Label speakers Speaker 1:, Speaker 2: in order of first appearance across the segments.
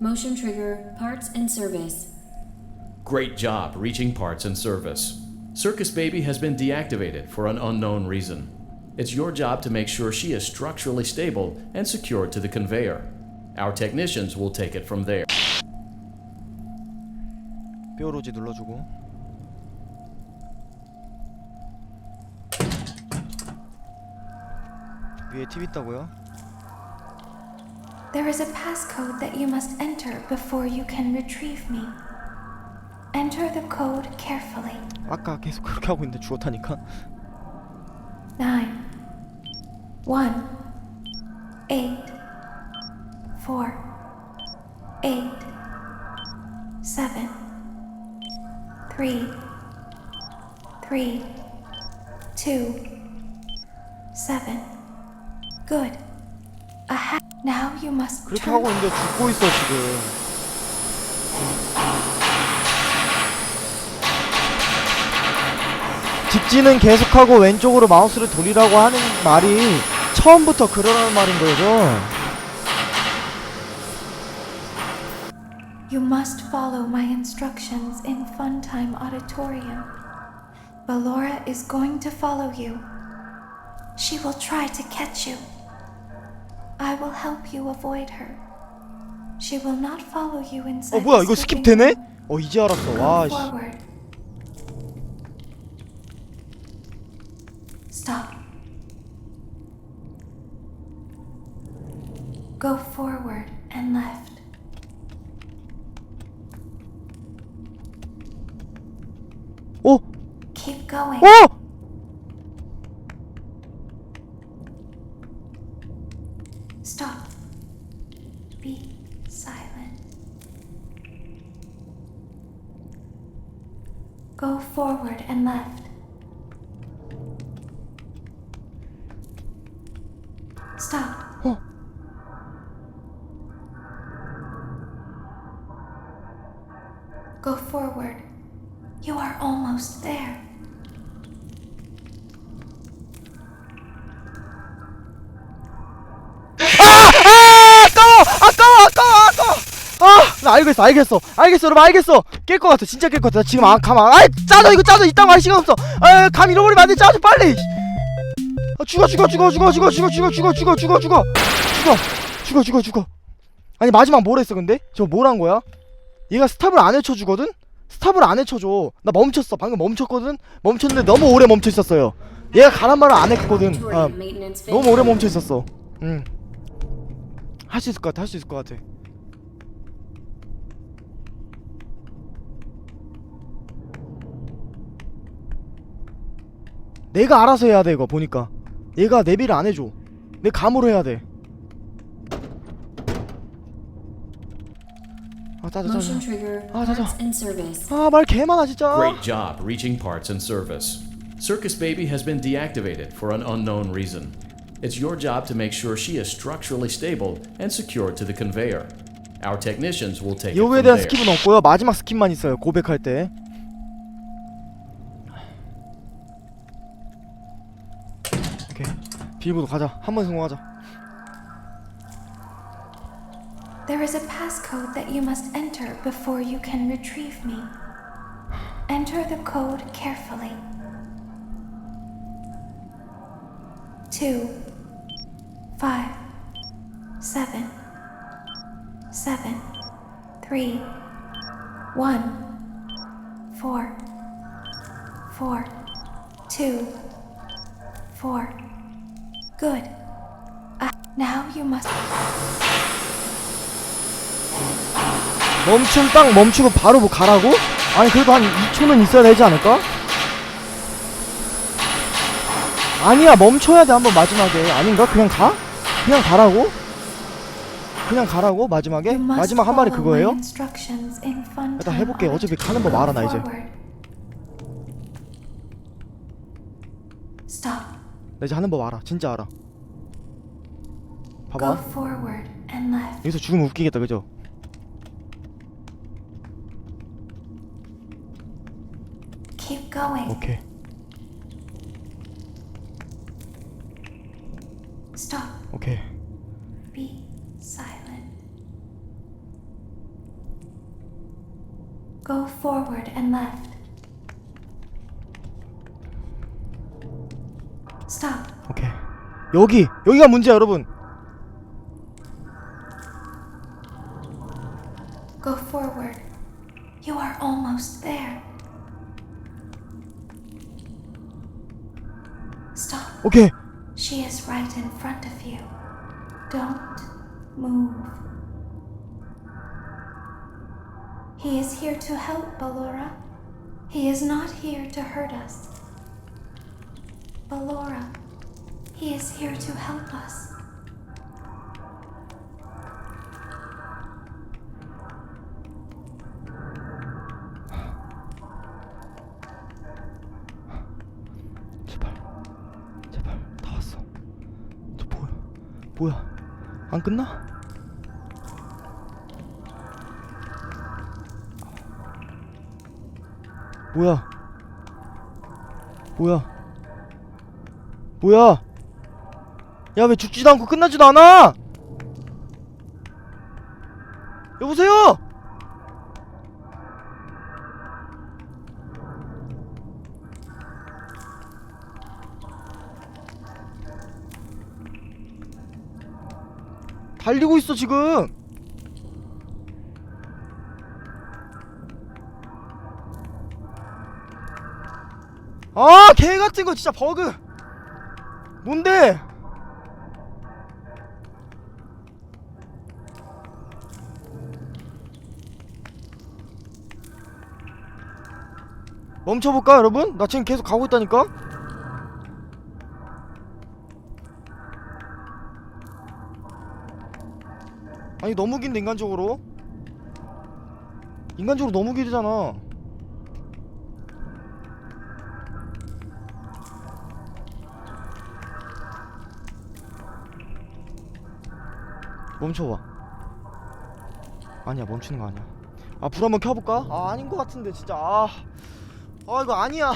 Speaker 1: Motion trigger, parts and service.
Speaker 2: Great job reaching parts and service. Circus Baby has been deactivated for an unknown reason. It's your job to make sure she is structurally stable and secured to the conveyor. Our technicians will take it from there.
Speaker 3: 뼈로지 눌러주고 위에 팁 있다고요?
Speaker 4: There is a passcode that you must enter before you can retrieve me. Enter the code carefully.
Speaker 3: 아까 계속 그렇게 하고 있는데 죽었다니까
Speaker 4: Nine, one, eight, four, eight, seven, three, three, two, seven. Good. A ha- Now you must
Speaker 3: 그렇게
Speaker 4: turn
Speaker 3: 하고 있는데 죽고 있어 지금 직진은 계속하고 왼쪽으로 마우스를 돌리라고 하는 말이 처음부터 그러라는 말인 거죠
Speaker 4: You must follow my instructions in Funtime Auditorium. Ballora is going to follow you. She will try to catch you. I will help you avoid her. She will not follow you inside.
Speaker 3: 어 뭐야
Speaker 4: the
Speaker 3: 이거
Speaker 4: sleeping
Speaker 3: 스킵 되네?
Speaker 4: room.
Speaker 3: 어 이제 알았어
Speaker 4: Go
Speaker 3: 와 씨.
Speaker 4: forward. Stop. Go forward and left.
Speaker 3: 어?
Speaker 4: Keep going.
Speaker 3: 어?
Speaker 4: Stop.
Speaker 3: 어?
Speaker 4: Go forward. You are almost there.
Speaker 3: 아! 아까워! 아나 알겠어 알겠어. 알겠어 여러분 알겠어. 깰 것 같아. 진짜 깰 것 같아. 나 지금 아 가만 아이 짜져 이거 짜져. 이딴 거할 시간 없어. 아감 잃어버리면 안돼. 짜져 빨리. 아 죽어 죽어 죽어 죽어 죽어 죽어 죽어 죽어 죽어 죽어 죽어 죽어 죽어 죽어 죽어 아니 마지막 뭘 했어 근데 저뭘한 거야 얘가 스탑을 안 해쳐주거든 스탑을 안 해쳐줘 나 멈췄어 방금 멈췄거든 멈췄는데 너무 오래 멈춰 있었어요 얘가 가란 말을 안 했거든 아, 너무 오래
Speaker 1: failure.
Speaker 3: 멈춰 있었어. 응. 할 수 있을 것 같아. 할 수 있을 것 같아. 내가 알아서 해야 돼 이거 보니까. 얘가 내비를 안 해줘. 내 감으로 해야 돼. 아 짜자 짜자. 아, 자, 자.
Speaker 1: parts and service.
Speaker 3: 아말 개 많아 진짜.
Speaker 2: Great job reaching parts and service. Circus Baby has been deactivated for an unknown reason. It's your job to make sure she is structurally stable and secured to the conveyor. Our technicians will take it from
Speaker 3: 대한
Speaker 2: there.
Speaker 3: 스킵은 없고요. 마지막 스킵만 있어요. 고백할 때. 비밀번호 가자. 한 번 성공하자.
Speaker 4: There is a passcode that you must enter before you can retrieve me. Enter the code carefully. Two, five, seven, seven, three, one, four, four, two, four. Good. Ah, now you must.
Speaker 3: 멈춤 딱 멈추고 바로 뭐 가라고? 아니 그래도 한 2초는 있어야 되지 않을까? 아니야 멈춰야 돼 한번 마지막에 아닌가? 그냥 가? 그냥 가라고? 그냥 가라고 마지막에? 마지막 한
Speaker 4: follow
Speaker 3: 그거예요? 일단 해볼게. 어차피 가는 법
Speaker 4: Go
Speaker 3: 알아, 나 이제. 나 이제 하는 법 알아. 진짜 알아.
Speaker 4: Go
Speaker 3: 봐봐.
Speaker 4: forward and left.
Speaker 3: 여기서 죽으면 웃기겠다, 그죠?
Speaker 4: Keep going.
Speaker 3: 오케이.
Speaker 4: Stop.
Speaker 3: 오케이.
Speaker 4: Be silent. Go forward and left.
Speaker 3: 여기 여기가 문제야 여러분
Speaker 4: Go forward. You are almost there. Stop.
Speaker 3: 오케이
Speaker 4: She is right in front of you. Don't move. He is here to help, Ballora. He is not here to hurt us. Ballora, he is here to help us.
Speaker 3: 제발 제발 다 왔어. 저 뭐야? 뭐야? 안 끝나? 뭐야? 뭐야? 뭐야 야 왜 죽지도 않고 끝나지도 않아? 여보세요? 달리고 있어 지금. 아 개같은 거 진짜 버그. 뭔데 멈춰볼까 여러분? 나 지금 계속 가고 있다니까? 아니 너무 긴데 인간적으로? 인간적으로 너무 길잖아. 멈춰봐. 아니야 멈추는 거 아니야. 아 불 한번 켜볼까? 아 아닌 거 같은데 진짜. 아, 아 이거 아니야.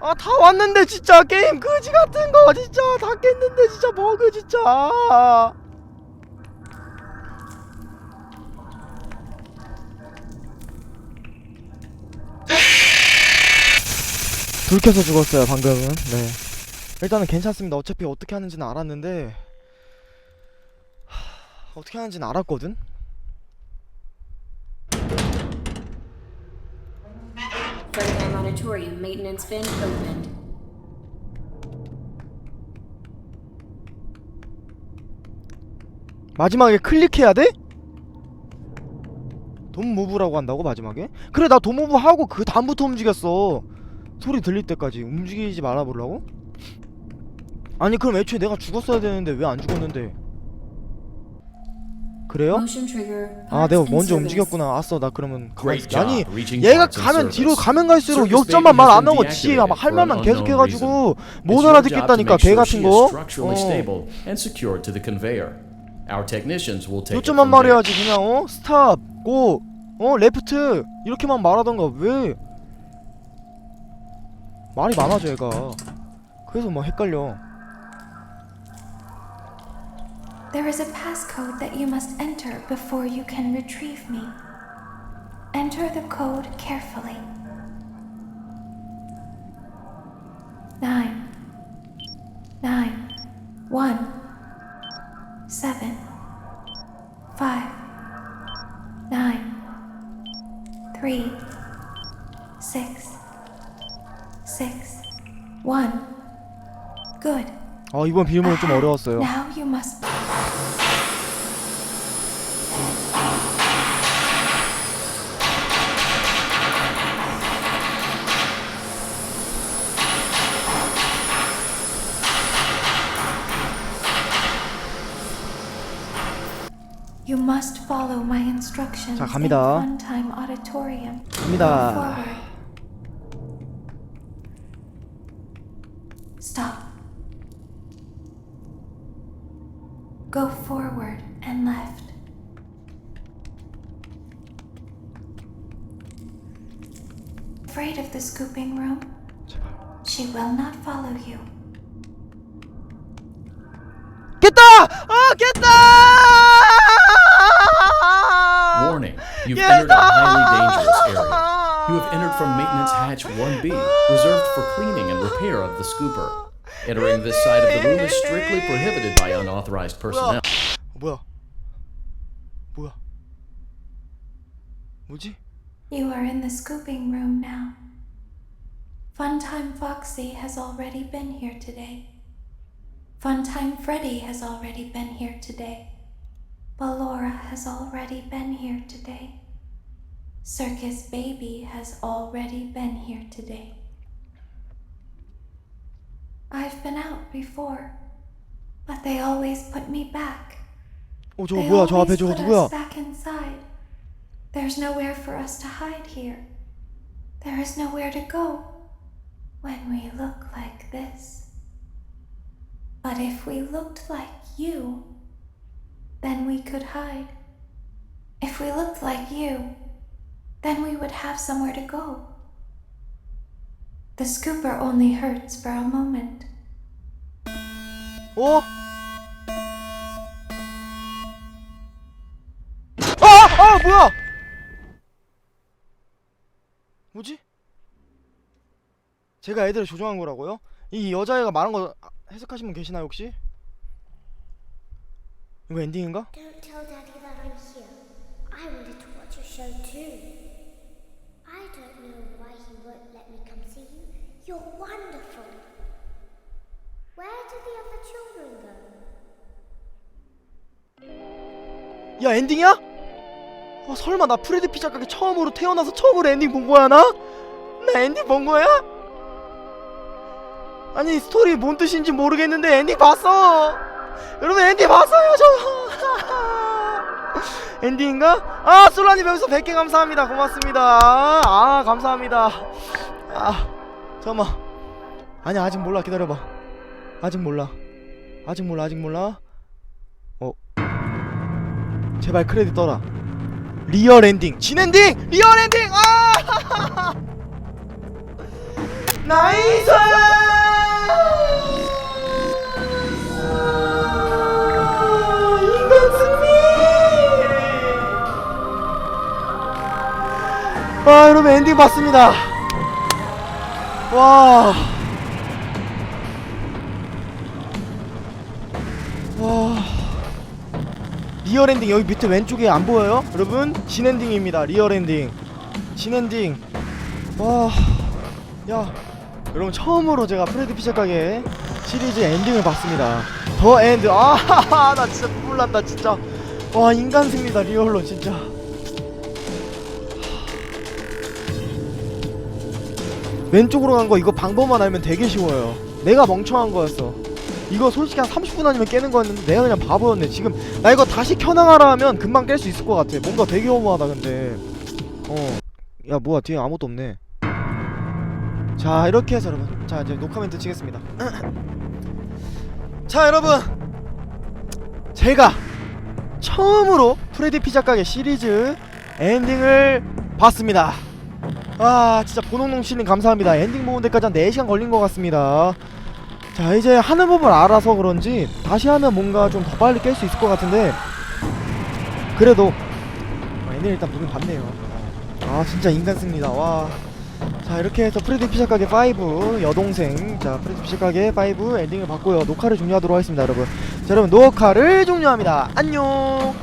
Speaker 3: 아 다 왔는데 진짜 게임 그지 같은 거 진짜 다 깼는데 진짜 버그 진짜. 아. 불 켜서 죽었어요 방금은. 네. 일단은 괜찮습니다. 어차피 어떻게 하는지는 알았는데 하, 어떻게 하는지는 알았거든
Speaker 1: Fredheim Auditorium maintenance bin opened.
Speaker 3: 마지막에 클릭해야 돼? 돈 무브라고 한다고 마지막에? 그래 나 돈 무브 하고 그 다음부터 움직였어 소리 들릴 때까지 움직이지 말아 보려고? 아니 그럼 애초에 내가 죽었어야 되는데 왜 안 죽었는데 그래요? 아 내가 먼저. 움직였구나 아싸 나 그러면 가만히 있을게 아니 얘가 가면. 뒤로 가면 갈수록
Speaker 2: Baby
Speaker 3: 말안
Speaker 2: been
Speaker 3: 지가 막할 말만 계속 해가지고 못 알아듣겠다니까 개 같은 거 어. 요점만. 말해야지 그냥 어 스탑 고 어 레프트 이렇게만 말하던가 왜 말이 많아져 얘가 그래서 막 헷갈려
Speaker 4: There is a passcode that you must enter before you can retrieve me. Enter the code carefully. Nine, nine, one, seven, five, nine, three, six, six, one. Good.
Speaker 3: 아 이번 비밀은 좀
Speaker 4: Aha.
Speaker 3: 어려웠어요
Speaker 4: Now you must. must follow my instructions
Speaker 3: 자,
Speaker 4: in
Speaker 3: 갑니다.
Speaker 4: Funtime Auditorium. Go
Speaker 3: 갑니다
Speaker 4: forward. Stop. Go forward and left. Afraid of the scooping room?
Speaker 3: 제발
Speaker 4: She will not follow you.
Speaker 3: 깼다! 아 깼다!
Speaker 2: from maintenance hatch 1B, reserved for cleaning and repair of the scooper. Entering this side of the room is strictly prohibited by unauthorized personnel.
Speaker 3: 어, 뭐야? 뭐야? 뭐지?
Speaker 4: You are in the scooping room now. Funtime Foxy has already been here today. Funtime Freddy has already been here today. Ballora has already been here today. Circus Baby has already been here today. I've been out before, but they always put me back.
Speaker 3: 어 저거
Speaker 4: They
Speaker 3: 뭐야? 저 앞에
Speaker 4: always
Speaker 3: 저거
Speaker 4: put
Speaker 3: 누구야?
Speaker 4: us back inside. There's nowhere for us to hide here. There is nowhere to go when we look like this. But if we looked like you, then we could hide. If we looked like you, then we would have somewhere to go. The scooper only hurts for a moment.
Speaker 3: 어? 아! 아! 뭐야? 뭐지? 제가 애들을 조종한 거라고요? 이 여자애가 말한 거 해석하신 분 계시나요 혹시? 이거 엔딩인가?
Speaker 5: Don't tell Daddy that I'm here. I wanted to watch your show too. You're wonderful. Where did the other children go?
Speaker 3: 야 엔딩이야? 어 설마 나 프레드 피자 가게 처음으로 태어나서 처음으로 엔딩 본 거야 나? 나 엔딩 본 거야? 아니 스토리 뭔 뜻인지 모르겠는데 엔딩 봤어 여러분 엔딩 봤어요 저 엔딩인가? 아 솔라님 여기서 100개 감사합니다 고맙습니다 아 감사합니다 아 잠깐만. 아니 아직 몰라. 기다려봐. 아직 몰라. 아직 몰라 아직 몰라. 어. 제발 크레딧 떠라. 리얼 엔딩. 진 엔딩! 리얼 엔딩! 아! 나이스! 와 여러분 엔딩 봤습니다 와. 와. 리얼 엔딩 여기 밑에 왼쪽에 안 보여요? 여러분 진 엔딩입니다 리얼 엔딩. 진 엔딩. 와 야. 여러분 처음으로 제가 프레드 피자 가게 시리즈 엔딩을 봤습니다. 더 엔드. 아 나 진짜 눈물 난다 진짜. 와 인간 승리다 리얼로 진짜 왼쪽으로 간 거 이거 방법만 알면 되게 쉬워요. 내가 멍청한 거였어. 이거 솔직히 한 30분 아니면 깨는 거였는데 내가 그냥 바보였네. 지금 나 이거 다시 켜나가라 하면 금방 깰 수 있을 것 같아. 뭔가 되게 허무하다 근데. 어 야 뭐야. 뒤에 아무것도 없네. 자 이렇게 해서 여러분. 자 이제 녹화 멘트 치겠습니다. 자 여러분. 제가 처음으로 프레디 피자 가게 시리즈 엔딩을 봤습니다 아 진짜 보농농 씨님 감사합니다. 엔딩 보는 데까지 한 4시간 걸린 것 같습니다. 자 이제 하는 법을 알아서 그런지 다시 하면 뭔가 좀 더 빨리 깰 수 있을 것 같은데 그래도 아, 엔딩 일단 보긴 봤네요. 아 진짜 인간 승리다. 와 자 이렇게 해서 프레디 피자 가게 5 여동생. 자 프레디 피자 가게 5 엔딩을 봤고요. 녹화를 종료하도록 하겠습니다 여러분. 자 여러분 녹화를 종료합니다. 안녕